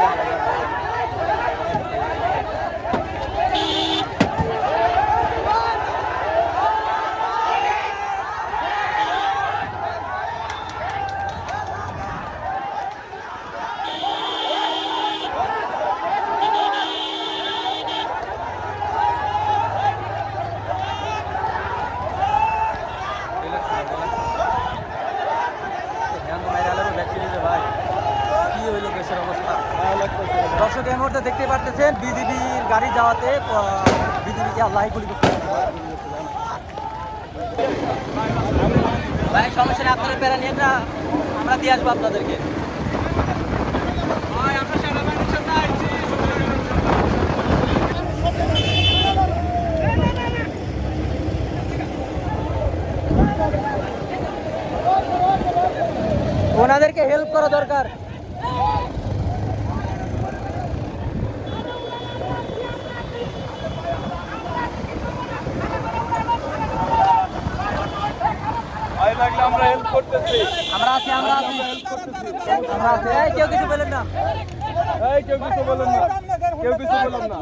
Yeah. বিজেপিকে আল্লাহ গুলি ভাই সমস্যা নেই আপনারা প্যারা নিয়ে আমরা দিয়ে আসব আপনাদেরকে। ওনাদেরকে হেল্প করা দরকার। ভাই লাগলে আমরা হেল্প করতেছি। আমরা আছি আমরা আছি। আমরা আছি। এই কেউ কিছু বলেন না। এই কেউ কিছু বলেন না। কেউ কিছু বলেন না।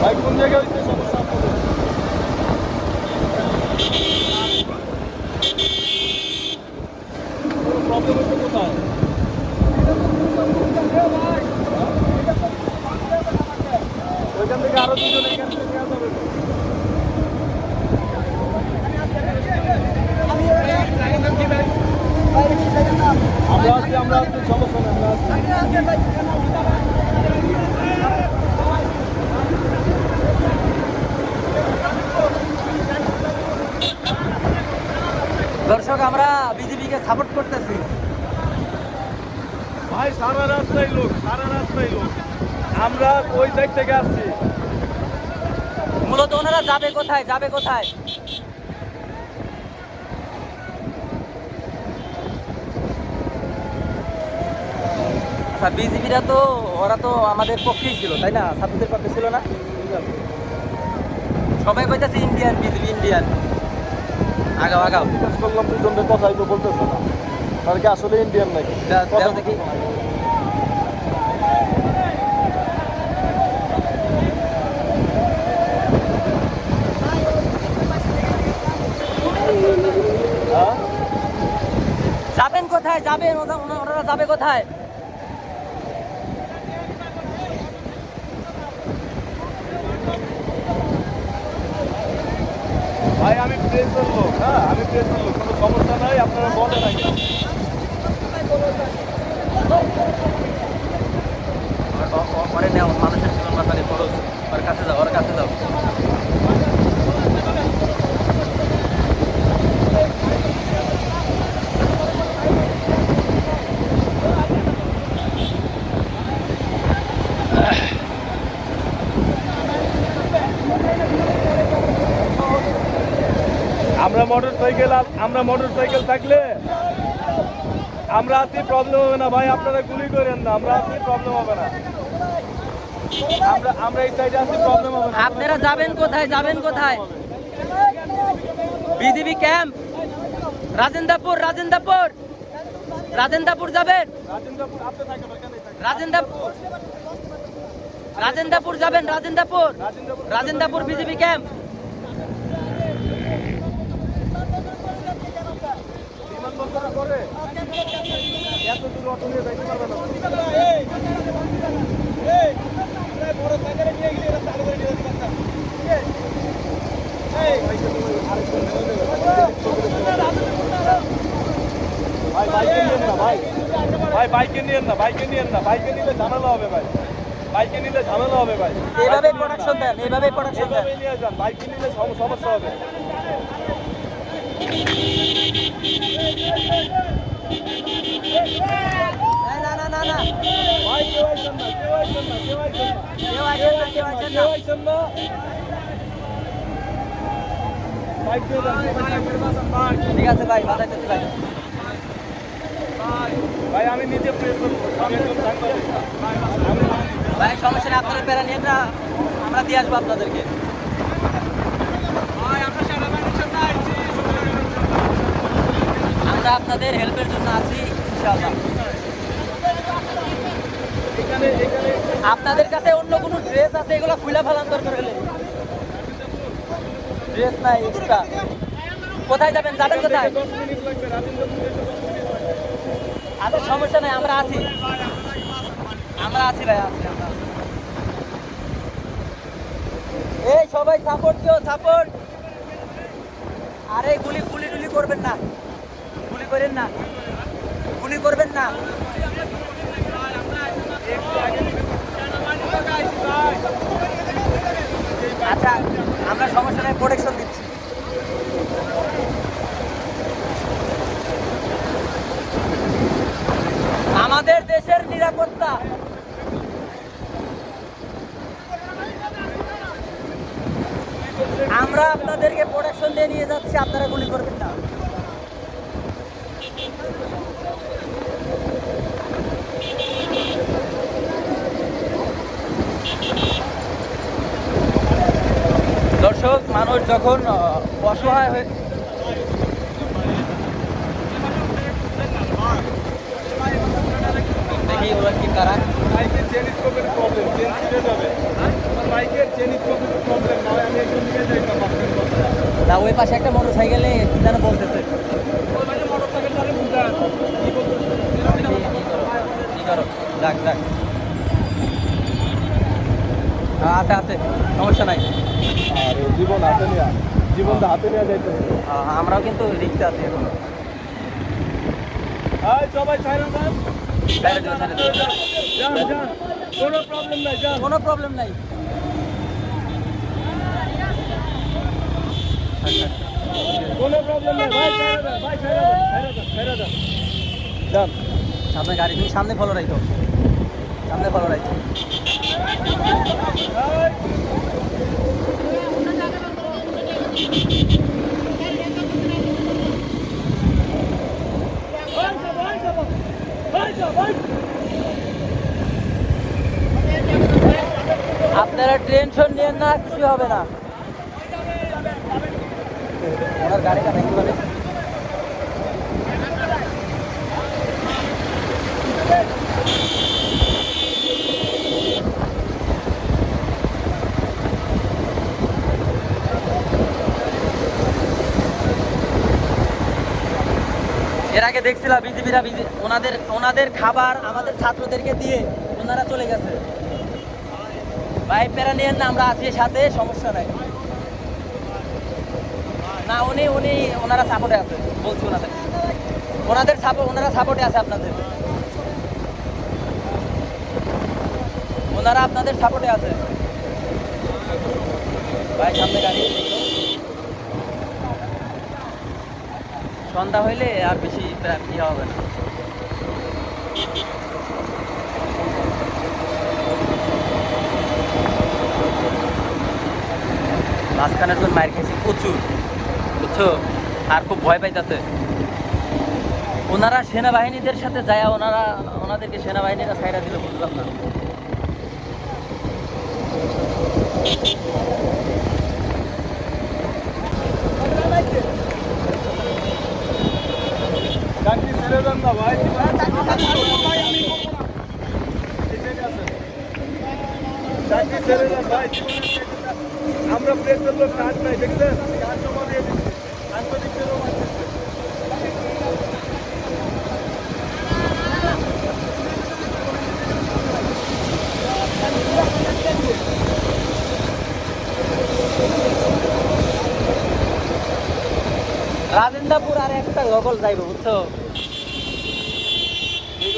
ভাই কোন জায়গায় হচ্ছে সমস্যা? আপনাদের প্রবলেম হচ্ছে কোথায়? থেকে আরও দুজন। আমরা আছি আমরা আছি সমস্যা নেই আমরা আছি। দর্শক আমরা বিজেপিকে সাপোর্ট করতেছি। ভাই সারা রাস্তায় লোক সারা রাস্তায় লোক। আমরা ওই সাইড থেকে আসছি। মূলত ওনারা যাবে কোথায় যাবে কোথায়? আচ্ছা বিজেপিরা তো ওরা তো আমাদের পক্ষেই ছিল তাই না? ছাত্রদের পক্ষে ছিল না? সবাই কইতাছে ইন্ডিয়ান বিজেপি ইন্ডিয়ান। আগাও আগাও। করলাম দুজনের কথাই তো বলতেছে না। তার কি আসলে ইন্ডিয়ান নাকি দে- কথা দেও দেখি। বলতেছে না। হ্যাঁ? যাবেন কোথায় ওরা- ওনারা যাবে কোথায় ভাই আমি প্রেসের লোক হ্যাঁ আমি প্রেসের লোক কোনো সমস্যা নাই আপনারা বলেন আগে পরে নেও মানুষের জীবন বাঁচানি খরচ ওর কাছে যাও ওর কাছে যাও আমরা মোটর সাইকেল আমরা মোটর সাইকেল থাকলে আমরা আছি প্রবলেম হবে না ভাই আপনারা গুলি করেন না আমরা আছি প্রবলেম হবে না। আমরা আমরা এই সাইডে প্রবলেম হবে না। আপনারা যাবেন কোথায় যাবেন কোথায়? BGB camp Rajendrapur Rajendrapur? Rajendrapur যাবেন? রাজেন্দ্রপুর রাজেন্দ্রপুর? যাবেন রাজেন্দ্রপুর? রাজেন্দ্রপুর বিজেপি ক্যাম্প বিমানবন্দরে করে এত দূর অটো নিয়ে যাইতে পারবে না ভাই বাইকে নিয়েন না ভাই। ভাই বাইকে নিয়েন না বাইকে নিয়েন না। বাইকে নিলে ঝামেলা হবে ভাই। বাইকে নিলে ঝামেলা হবে ভাই। এইভাবে প্রোডাকশন দেন এইভাবে প্রোডাকশন দেন। নিয়ে যান বাইকে নিলে সম- সমস্যা হবে। ঠিক আছে ভাই ভাই ভাই আমি নিজে ভাই সমস্যা নেই, আপনারা প্যারা নিয়ে আমরা দিয়ে আসব আপনাদেরকে ভাই আমরা সারা বাড়ির সাথে আইছি আপনাদের হেল্পের জন্য আছি আপনাদের কাছে অন্য কোনো ড্রেস আছে, এগুলো খুলে ফেলান দরকার হলে ড্রেস নাই এক্সট্রা কোথায় যাবেন? যাবেন কোথায়? আচ্ছা সমস্যা নাই, আমরা আছি। আমরা আছি ভাই, আছি এই সবাই সাপোর্ট দিও সাপোর্ট আরে, গুলি গুলি টুলি করবেন না। করেন না। গুলি করবেন না। আচ্ছা আমরা সমস্যা নাই প্রোটেকশন দিচ্ছি। আমাদের দেশের নিরাপত্তা। আমরা আপনাদেরকে প্রোটেকশন দিয়ে নিয়ে যাচ্ছি, আপনারা গুলি করবেন না দর্শক মানুষ যখন অসহায় হয়ে দেখি ওরা কি কারা বাইকের চেন স্কোপের প্রবলেম চেন ছিঁড়ে যাবে। বাইকের চেন স্কোপের প্রবলেম না আমি একটু নিয়ে যাই না বাসের কথা না ওই পাশে একটা মোটর সাইকেলে কি যেন বলতেছে। মোটর সাইকেল কি করো? যাক যাক। আছে আছে সমস্যা নাই। আরে জীবন হাতে নেওয়া জীবনটা হাতে নেওয়া যাইতেছে। আমরাও কিন্তু রিক্সা আছি এখন। সবাই কোনো প্রবলেম নাই কোনো প্রবলেম নাই। কোনো প্রবলেম নাই। ভাই ভাই যান সামনে গাড়ি তুমি সামনে ফলো রাখো সামনে ফলো রাখো এই আপনারা টেনশন নিয়েন না কিছু হবে না। ওনার গাড়িটা এর আগে দেখছিলাম বিজেপিরা ওনাদের ওনাদের খাবার আমাদের ছাত্রদেরকে দিয়ে ওনারা চলে গেছে। ভাই, প্যারা নিয়েন না, আমরা আছি সাথে, সমস্যা নাই। না, উনি উনি ওনারা সাপোর্টে আছে, বলছি ওনাদের। ওনাদের সাপোর্ট ওনারা সাপোর্টে আছে আপনাদের। ওনারা আপনাদের সাপোর্টে আছে। ভাই, সামনে গাড়ি। সন্ধ্যা হইলে আর বেশি ইয়ে হবে না। মাঝখানে যখন মায়ের খেয়েছি, প্রচুর, বুঝছ? আর খুব ভয় পাইতেছে। ওনারা সেনাবাহিনীদের সাথে যায় ওনারা, ওনাদেরকে সেনাবাহিনীরা সাইরা দিল, বুঝলাম না। চাকরি ছেড়ে আমরা প্রেসের লোক কাজ নাই দেখছেন রাজেন্দ্রপুর আর একটা লগল যাইবে বুঝছ?